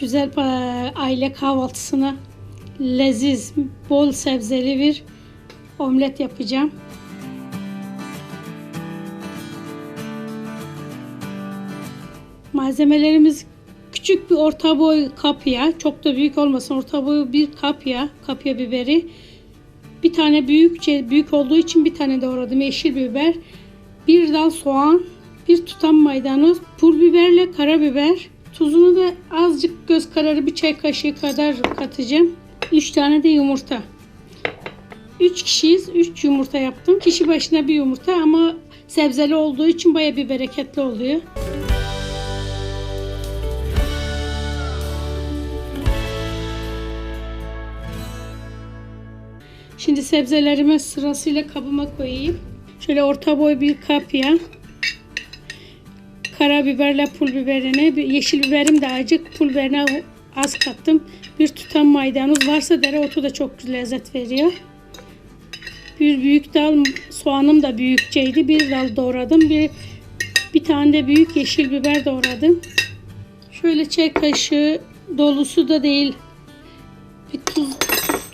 güzel pa- aile kahvaltısına leziz, bol sebzeli bir omlet yapacağım. Malzemelerimiz küçük bir orta boy kapya, çok da büyük olmasın orta boy bir kapya, kapya biberi. Bir tane büyükçe büyük olduğu için bir tane doğradım yeşil biber. Bir dal soğan, bir tutam maydanoz, pul biberle karabiber. Tuzunu da azıcık göz kararı bir çay kaşığı kadar katacağım. 3 tane de yumurta. 3 kişiyiz. 3 yumurta yaptım. Kişi başına bir yumurta ama sebzeli olduğu için baya bir bereketli oluyor. Şimdi sebzelerimi sırasıyla kabıma koyayım. Şöyle orta boy bir kapya. Karabiberle pul biberini, yeşil biberim de acık, pul biberine az kattım. Bir tutam maydanoz varsa dereotu da çok lezzet veriyor. Bir büyük dal soğanım da büyükçeydi. Bir dal doğradım. Bir bir tane de büyük yeşil biber doğradım. Şöyle çay kaşığı dolusu da değil. Bir tuz,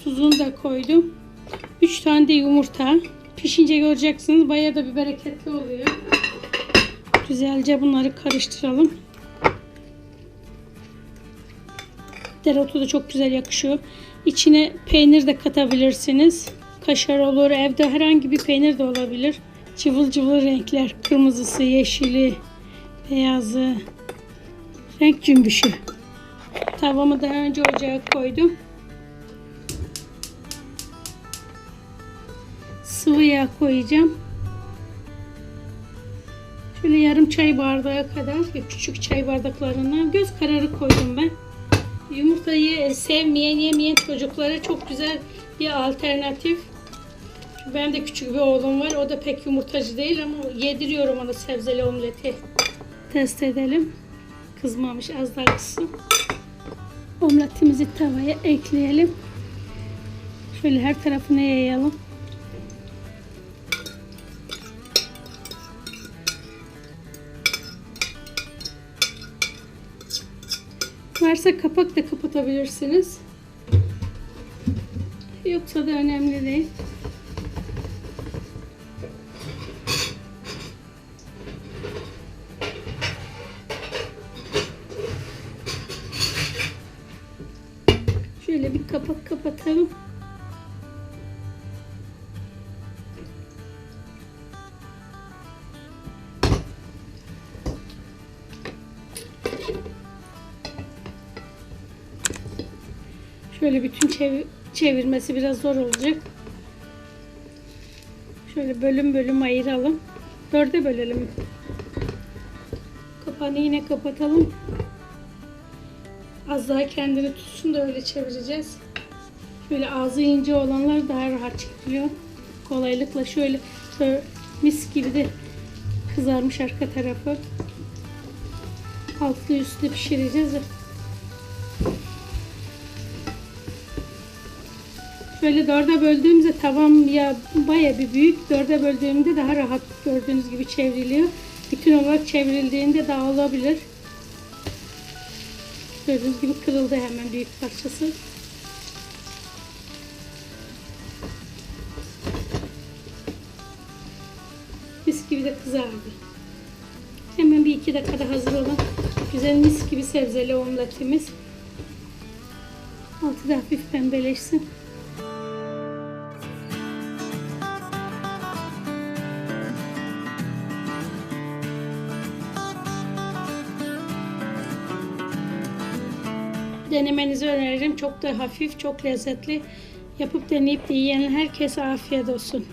tuzunu da koydum. 3 tane de yumurta. Pişince göreceksiniz. Bayağı da bir bereketli oluyor. Güzelce bunları karıştıralım. Dereotu da çok güzel yakışıyor. İçine peynir de katabilirsiniz. Kaşar olur. Evde herhangi bir peynir de olabilir. Cıvıl cıvıl renkler. Kırmızısı, yeşili, beyazı. Renk cümbüşü. Tavamı daha önce ocağa koydum. sıvı yağ koyacağım. Şöyle yarım çay bardağı kadar küçük çay bardaklarından göz kararı koydum ben. Yumurtayı sevmeyen yemeyen çocuklara çok güzel bir alternatif. Ben de küçük bir oğlum var. O da pek yumurtacı değil ama yediriyorum ona sebzeli omleti. Test edelim. Kızmamış az daha kızsın. Omletimizi tavaya ekleyelim. Şöyle her tarafına yayalım. Varsa kapak da kapatabilirsiniz. Yoksa da önemli değil. Şöyle bir kapak kapatalım. Şöyle bütün çev- çevirmesi biraz zor olacak. Şöyle bölüm bölüm ayıralım. Dörde bölelim. Kapağını yine kapatalım. Az daha kendini tutsun da öyle çevireceğiz. Şöyle ağzı ince olanlar daha rahat çekiliyor. Kolaylıkla şöyle, şöyle mis gibi de kızarmış arka tarafı. Altlı üstlü pişireceğiz. Şöyle dörde böldüğümüzde tavam ya baya bir büyük. Dörde böldüğümde daha rahat gördüğünüz gibi çevriliyor. Bütün olarak çevrildiğinde dağılabilir. Gördüğünüz gibi kırıldı hemen büyük parçası. Mis gibi de kızardı. Hemen bir iki dakikada hazır olan güzel mis gibi sebzeli omletimiz. Altı da hafif pembeleşsin. Denemenizi öneririm. Çok da hafif, çok lezzetli. Yapıp deneyip de yiyen herkese afiyet olsun.